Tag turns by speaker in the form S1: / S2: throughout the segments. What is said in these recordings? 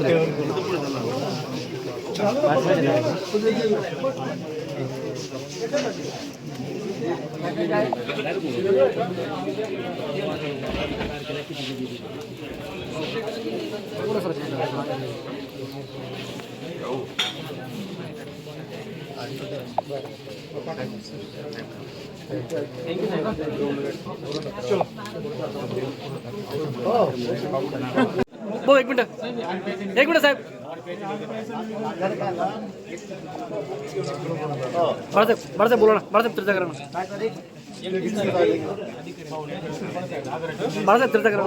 S1: চলো हो एक मिनिट. एक मिनिट साहेब. बाळासाहेब बाळासाहेब बोला ना. बाळासाहेब चर्चा करा ना. बाळासाहेब चर्चा करा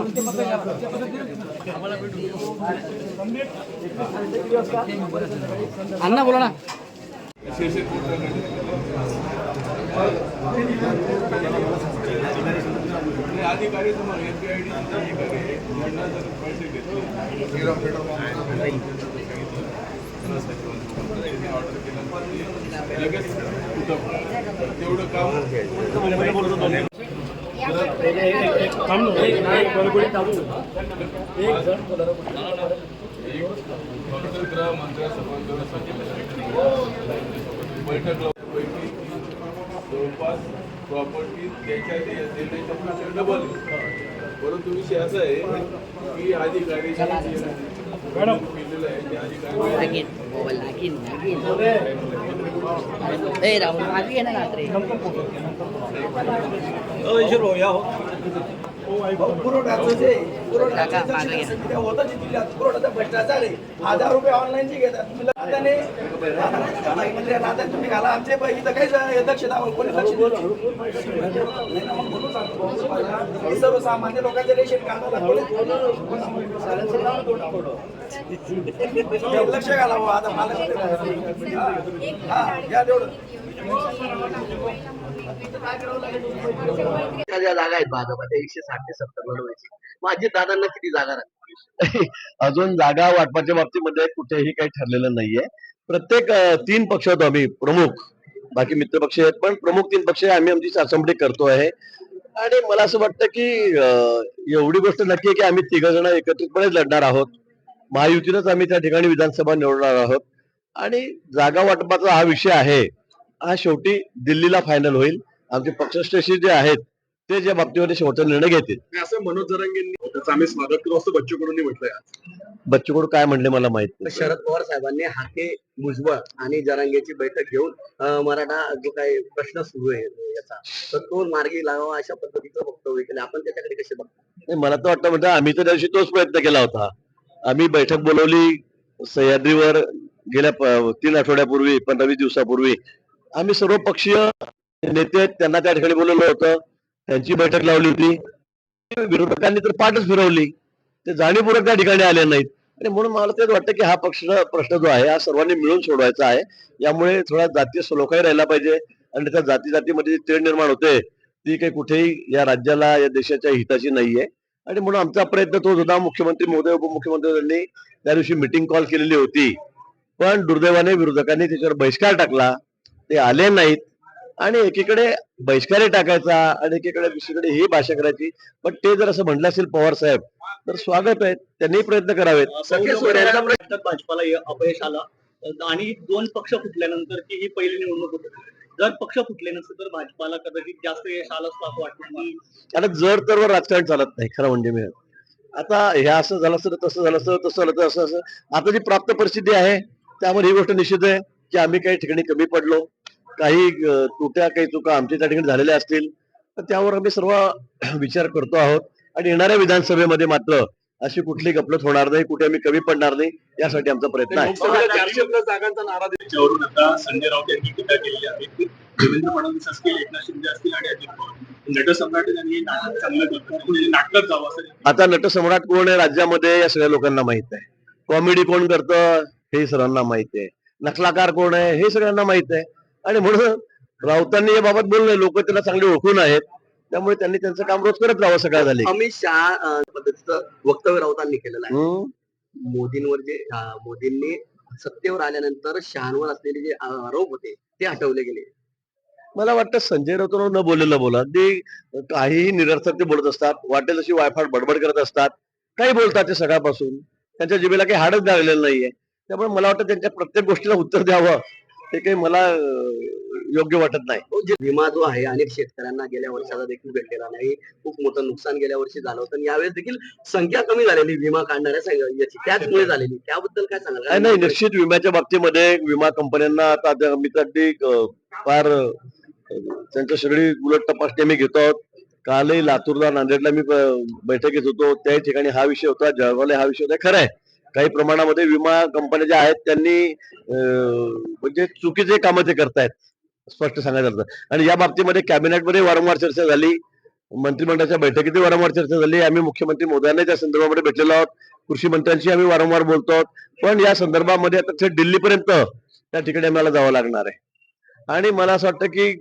S1: अण्णा बोला ना.
S2: अधिकारी तुम्हाला एफआयडी जर पैसे घेतले ऑर्डर केलं लगेच तेवढं काम फक्त गृहमंत्र्यासोबत बैठक प्रॉपर्टी त्याच्या देण्याच्या डबल परंतु विषय असा आहे की अधिकारी मॅडम. केलेलं आहे ते अधिकारी
S3: राहुल
S4: पुरवठ्याचं जे होतं जिल्ह्यात. भ्रष्टाचार आहे. हजार रुपये ऑनलाईनचे घेतात. तुम्ही घाला. आमचे इथं काही दक्षता कोणी लक्ष देत सर्वसामान्य लोकांचे रेशन लक्ष घालावं आता मला हा घ्या तेवढं.
S5: एखाद्या जागा आहेत एकशे साठ ते सत्तर लढवायची माझी दादांना किती जागा राहतील
S6: अजून जागा वाटपाच्या बाबतीमध्ये कुठेही काही ठरलेलं नाहीये. प्रत्येक तीन पक्ष होतो आम्ही प्रमुख. बाकी मित्र पक्ष आहेत पण प्रमुख तीन पक्ष आम्ही आमची असेंब्ली करतो आहे. आणि मला असं वाटतं की एवढी गोष्ट नक्की आहे की आम्ही तिघ जण एकत्रितपणे लढणार आहोत. महायुतीनंच आम्ही त्या ठिकाणी विधानसभा निवडणार आहोत. आणि जागा वाटपाचा हा विषय आहे. हा शेवटी दिल्लीला फायनल होईल. आमचे पक्षश्रेष्ठी जे आहेत ते ज्या बाबतीमध्ये शेवटचा निर्णय घेतील.
S2: असं मनोज जरांगेंनी त्याचं आम्ही स्वागत करू असं बच्चू कडूंनी म्हटलंय
S6: बच्चू कडू काय म्हणले मला माहीत नाही.
S5: शरद पवार साहेबांनी हाके भुजबळ आणि जरांगेची बैठक घेऊन अं, मराठा जो काही प्रश्न सुरू आहे याचा तर तो मार्गी लागावा अशा पद्धतीचं वक्तव्य केलं. आपण त्याच्याकडे कसे बघतो?
S6: नाही, मला तर वाटतं म्हणजे आम्ही तर त्या दिवशी तोच प्रयत्न केला होता. आम्ही बैठक बोलवली सह्याद्रीवर गेल्या प- तीन आठवड्यापूर्वी पंधरा वीस दिवसापूर्वी. आम्ही सर्व पक्षीय नेते आहेत, त्यांना त्या ठिकाणी बोलवलं होतं. त्यांची बैठक लावली होती. विरोधकांनी तर पाठच फिरवली. ते जाणीवपूर्वक त्या ठिकाणी आले नाहीत. आणि म्हणून मला तेच वाटतं की हा पक्ष प्रश्न जो आहे हा सर्वांनी मिळून सोडवायचा आहे. यामुळे थोडा जातीय सलोखाही राहिला पाहिजे. आणि त्या जाती जातीमध्ये जी तेढ निर्माण होते ती काही कुठेही या राज्याला या देशाच्या हिताची नाहीये. आणि म्हणून आमचा प्रयत्न तोच होता. मुख्यमंत्री महोदय उपमुख्यमंत्र्यांनी त्या दिवशी मिटिंग कॉल केलेली होती. पण दुर्दैवाने विरोधकांनी त्याच्यावर बहिष्कार टाकला. ते आले नाहीत. आणि एकीकडे बहिष्कारही टाकायचा आणि एकीकडे दुसरीकडे ही भाषा करायची. पण ते जर असं म्हटलं असेल पवार साहेब तर स्वागत आहे. त्यांनी प्रयत्न करावेत.
S7: भाजपाला अपयश आलं. आणि दोन पक्ष फुटल्यानंतर ती ही पहिली निवडणूक होती. जर पक्ष फुटले नसते तर भाजपाला कदाचित जास्त यश आलं असतं असं वाटतं. की
S6: आता जर तर राजकारण चालत नाही खरं म्हणजे मी. आता हे असं झालं असतं तसं झालं असतं तसं झालं तर असं असं. आता जी प्राप्त परिस्थिती आहे त्यावर ही गोष्ट निश्चित आहे की आम्ही काही ठिकाणी कमी पडलो. काही अं, त्रुट्या काही चुका आमच्या त्या ठिकाणी झालेल्या असतील तर त्यावर आम्ही सर्व विचार करतो आहोत. आणि येणाऱ्या विधानसभेमध्ये मात्र अशी कुठली गपलत होणार नाही कुठे आम्ही कमी पडणार नाही यासाठी आमचा प्रयत्न आहे.
S2: जागांचा नारा आता संजय राऊत यांनी टीका केलेली आहे. देवेंद्र फडणवीस असतील एकनाथ शिंदे असतील आणि अजित पवार. नटसम्राट यांनी हे नाटक चांगलं करतात म्हणजे नाटकच जावं असं
S6: आता नटसम्राट कोण आहे राज्यामध्ये या सगळ्या लोकांना माहीत आहे. कॉमेडी कोण करतं हे सर्वांना माहीत आहे. नकलाकार कोण आहे हे सगळ्यांना माहीत आहे. आणि म्हणून राऊतांनी याबाबत बोलले लोक त्यांना चांगले ओळखून आहेत. त्यामुळे त्यांनी त्यांचं काम रोज करत राहावं सकाळ झाली.
S5: अमित शहा पद्धतीचं वक्तव्य राऊतांनी केलेलं आहे. मोदींवर जे मोदींनी सत्तेवर आल्यानंतर शहांवर असलेले जे आरोप होते ते हटवले गेले.
S6: मला वाटतं संजय राऊत न बोललेलं बोला. ते काहीही निरर्थक ते बोलत असतात. वाटेल तशी वायफाट बडबड करत असतात. काही बोलतात ते सकाळपासून.
S8: त्यांच्या जिभेला काही हाडच झालेलं नाहीये. त्यामुळे मला वाटतं त्यांच्या प्रत्येक गोष्टीला उत्तर द्यावं. हे काही मला योग्य वाटत नाही.
S5: तो जे विमा जो आहे अनेक शेतकऱ्यांना गेल्या वर्षाचा देखील भेटलेला नाही. खूप मोठं नुकसान गेल्या वर्षी झालं होतं. आणि यावेळेस देखील संख्या कमी झालेली विमा काढणाऱ्या याची त्याचमुळे झालेली. त्याबद्दल काय सांगाल?
S8: नाही निश्चित विम्याच्या बाबतीमध्ये विमा कंपन्यांना आता मी तर अगदी फार त्यांच्या सगळी उलट तपासणी आम्ही घेतो आहोत. कालही लातूरला नांदेडला मी बैठकीत होतो. त्याही ठिकाणी हा विषय होता. जळगावला हा विषय होता. खरं आहे. काही प्रमाणामध्ये विमा कंपन्या ज्या आहेत त्यांनी म्हणजे चुकीचे कामं ते करतायत स्पष्ट सांगायचं तर. आणि या बाबतीमध्ये कॅबिनेटमध्ये वारंवार चर्चा झाली मंत्रिमंडळाच्या बैठकीत वारंवार चर्चा झाली आम्ही मुख्यमंत्री मोदयांना त्या संदर्भामध्ये भेटलेलो आहोत कृषी मंत्र्यांशी आम्ही वारंवार बोलतो आहोत. पण या संदर्भामध्ये आता थेट दिल्लीपर्यंत त्या ठिकाणी आम्हाला जावं लागणार आहे. आणि मला असं वाटतं की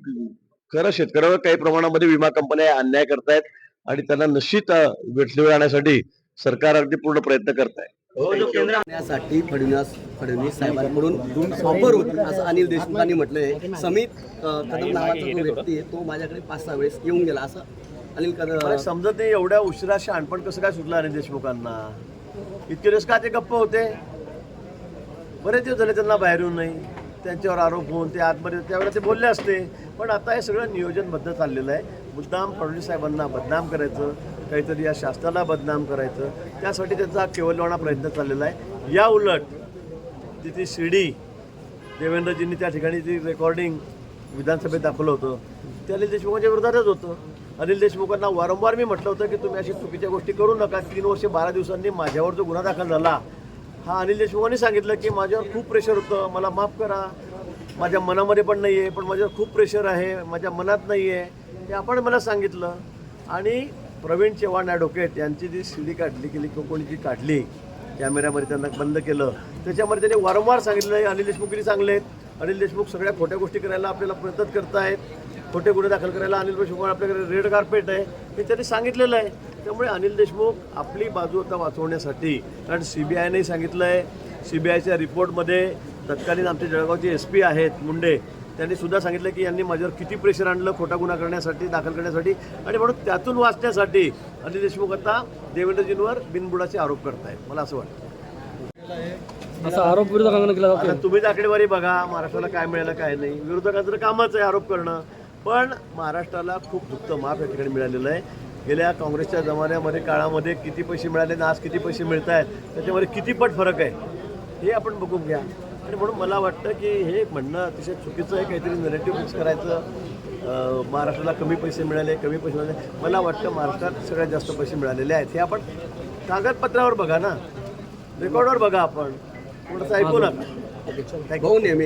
S8: खरं शेतकऱ्यावर काही प्रमाणामध्ये विमा कंपन्या अन्याय करतायत आणि त्यांना निश्चित अं, आणण्यासाठी सरकार अगदी पूर्ण प्रयत्न करत आहे
S5: साठी फडणवीस फडणवीस साहेबांकडून ऑफर होती असं अनिल देशमुखांनी म्हटलंय. समित कदम नावाचा जो व्यक्ती आहे तो माझ्याकडे पाच सहा वेळेस येऊन गेला असं अनिल कदम
S6: समजत नाही एवढ्या उशिरा शहाणपण कसं काय सुटलं अनिल देशमुखांना. इतके दिवस का ते गप्प होते? बरेच दिवस झाले त्यांना बाहेर येऊन नाही. त्यांच्यावर आरोप होऊन ते आतमध्ये त्यावेळेला ते बोलले असते. पण आता हे सगळं नियोजनबद्ध चाललेलं आहे. मुद्दाम फडणवीस साहेबांना बदनाम करायचं काहीतरी या शासनाला बदनाम करायचं. त्यासाठी त्यांचा केवलवाणा प्रयत्न चाललेला आहे. या उलट तिथे शिडी देवेंद्रजींनी त्या ठिकाणी ती रेकॉर्डिंग विधानसभेत दाखवलं होतं. ते अनिल देशमुखांच्या विरोधातच होतं. अनिल देशमुखांना वारंवार मी म्हटलं होतं की तुम्ही अशी चुकीच्या गोष्टी करू नका. तीन वर्षे बारा दिवसांनी माझ्यावर जो गुन्हा दाखल झाला हा अनिल देशमुखांनी सांगितलं की माझ्यावर खूप प्रेशर होतं. मला माफ करा. माझ्या मनामध्ये पण नाही आहे पण माझ्यावर खूप प्रेशर आहे. माझ्या मनात नाही आहे हे आपण मला सांगितलं. आणि प्रवीण चव्हाण ॲडव्होकेट यांची जी शिडी काढली गेली किंवा कोणी जी काढली कॅमेऱ्यामध्ये त्यांना बंद केलं त्याच्यामध्ये त्यांनी वारंवार सांगितलं आहे अनिल देशमुखनी चांगले आहेत. अनिल देशमुख सगळ्या खोट्या गोष्टी करायला आपल्याला प्रयत्न करतायत. खोटे गुन्हे दाखल करायला अनिल देशमुख आपल्याकडे रेड कार्पेट आहे हे त्यांनी सांगितलेलं आहे. त्यामुळे अनिल देशमुख आपली बाजू आता वाचवण्यासाठी कारण सी बी आयने सांगितलं आहे सी बी आयच्या रिपोर्टमध्ये तत्कालीन आमचे जळगावचे एस पी आहेत मुंडे त्यांनी सुद्धा सांगितलं की यांनी माझ्यावर किती प्रेशर आणलं खोटा गुन्हा करण्यासाठी दाखल करण्यासाठी. आणि म्हणून त्यातून वाचण्यासाठी अनिल देशमुख आता देवेंद्रजींवर बिनबुडाचे आरोप करतायत. मला असं वाटतं.
S1: असा आरोप विरोधकांना केला जातो
S6: तुम्हीच आकडेवारी बघा महाराष्ट्राला काय मिळालं काय नाही. विरोधकांचं तर कामच आहे आरोप करणं. पण महाराष्ट्राला खूप दुःख माफ या ठिकाणी मिळालेलं आहे. गेल्या काँग्रेसच्या जमान्यामध्ये काळामध्ये किती पैसे मिळाले आणि आज किती पैसे मिळत आहेत त्याच्यामध्ये किती पट फरक आहे हे आपण बघून घ्या. आणि म्हणून मला वाटतं की हे म्हणणं अतिशय चुकीचं आहे. काहीतरी नेरेटिव्ह फिक्स करायचं. महाराष्ट्राला कमी पैसे मिळाले कमी पैसे मिळाले. मला वाटतं महाराष्ट्रात सगळ्यात जास्त पैसे मिळालेले आहेत. हे आपण कागदपत्रावर बघा ना. रेकॉर्डवर बघा आपण. थोडंसं ऐकू नका